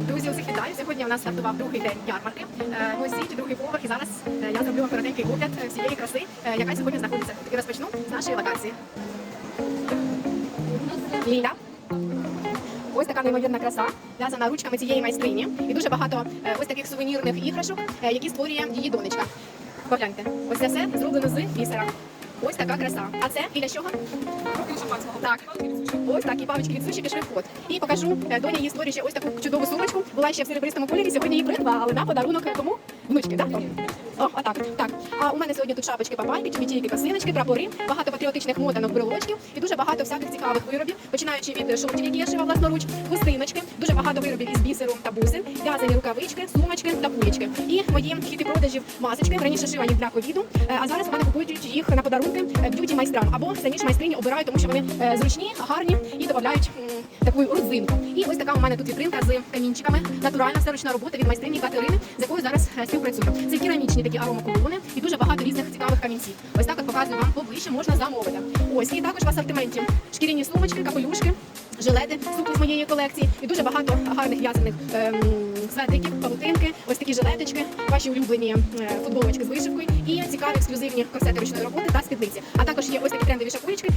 Друзі, усіх вітаю. Сьогодні у нас стартував другий день ярмарки. Е, Ось січ, другий поверх. І зараз е, я зроблю вам коротенький огляд е, всієї краси, е, яка сьогодні знаходиться. І розпочну з нашої локації. Ліля. Ось така неймовірна краса, в'язана ручками цієї майстрині. І дуже багато е, ось таких сувенірних іграшок, е, які створює її донечка. Погляньте, ось це все зроблено з бісера. Ось така краса. А це біля чого? Так. Ось так, і павички від суші пішли в ход. І покажу, е, доня її створює ще ось таку чудову сумочку. Була ще в серебристому кольорі, сьогодні її придбали на подарунок кому? Внучки, так? О, а так, так. А у мене сьогодні тут шапочки, папайки, чобітійки, косиночки, прапори, багато патріотичних мотанок, брелочків і дуже багато всяких цікавих виробів, починаючи від шортів, які я шила власноруч, хустиночки, дуже багато виробів із бісеру та бусин, в'язані рукавички, сумочки та пулечки. І мої хіти продажів масочки, раніше шила їх для ковіду, е, а зараз у мене купують їх на подарунки б'юті майстрам або самі ж майстрині обирають, тому що вони е, зручні, гарні і додають таку родзинку. І ось така у мене тут вітринка з камінчиками, натуральна все робота від майстрині Катерини, з якою зараз е, співпрацюю. Це керамічні такі аромаколони і дуже багато різних цікавих камінців. Ось так от показую вам поближче, можна замовити. Ось і також в асортименті шкіряні сумочки, капелюшки. Жилети, супи з моєї колекції і дуже багато гарних в'язаних ем, светриків, павутинки, ось такі жилеточки, ваші улюблені е, футболочки з вишивкою і цікаві ексклюзивні корсети ручної роботи та спідниці. А також є ось такі трендові шапулечки.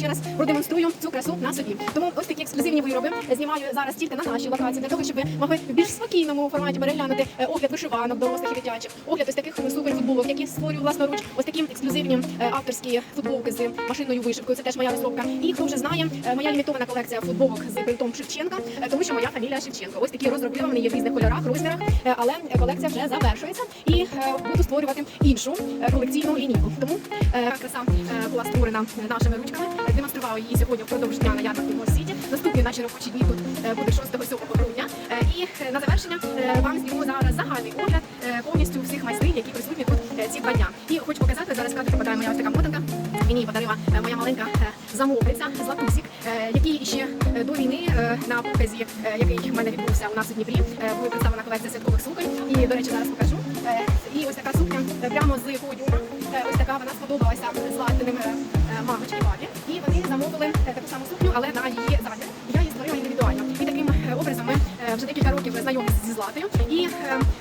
Ще раз продемонструю цю красу на собі. Тому ось такі ексклюзивні вироби знімаю зараз тільки на нашій локації для того, щоб ви могли в більш спокійному форматі переглянути е, огляд вишиванок дорослих і дитячих, огляд ось таких супер футболок, які створюю власноруч, ось такі ексклюзивні е, авторські футболки з машинною вишивкою. Це теж моя розробка. І хто вже знає, е, моя лімітована колекція футболок з принтом Шевченка, е, тому що моя фамілія Шевченко. Ось такі розробки вони є в різних кольорах, розмірах, е, але колекція вже завершується і е, буду створювати іншу е, колекційну лінійку. Тому е, краса е, була створена нашими ручками. Е, Демонструвала її сьогодні впродовж дня на ярмарку в Сіті. Наступні наші робочі дні тут е, буде 6-7 грудня. Е, І е, на завершення е, вам зніму зараз загальний огляд е, повністю всіх майстринь, які присутні тут е, ці два дня. І хочу показати зараз кадр попадає моя ось така мотанка. Мені подарила е, моя маленька е, замовниця Златусік, е, який ще е, до війни е, на показі, е, який в мене відбувся у нас у Дніпрі, е, була представлена колекція святкових суконь. І, до речі, зараз покажу. Е, І ось така сукня е, прямо з подіума. Е, Ось така вона сподобалася златиним е, е, мамочки бабі. І вони замовили е, таку саму сукню, але на її задір. Я її створила індивідуально. І таким е, образом ми е, вже декілька років знайомі зі Златою. І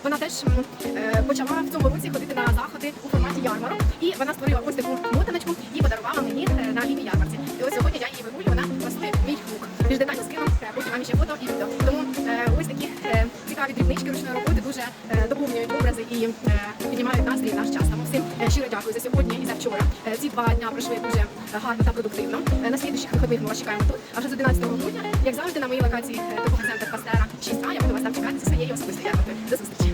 вона теж почала в цьому році ходити на заходи у форматі ярмарок. І вона створила ось таку мотаночку і подарувала мені на літній ярмарці. цікаві дрібнички ручної роботи дуже е, доповнюють образи і е, піднімають настрій наш час. Тому всім е, щиро дякую за сьогодні і за вчора. Ці два дня пройшли дуже гарно та продуктивно. На слідчих виходних ми вас чекаємо тут. А вже з 11 грудня, як завжди, на моїй локації торгового центр Пастера 6А, я буду вас там чекати зі своєю особистою. До зустрічі.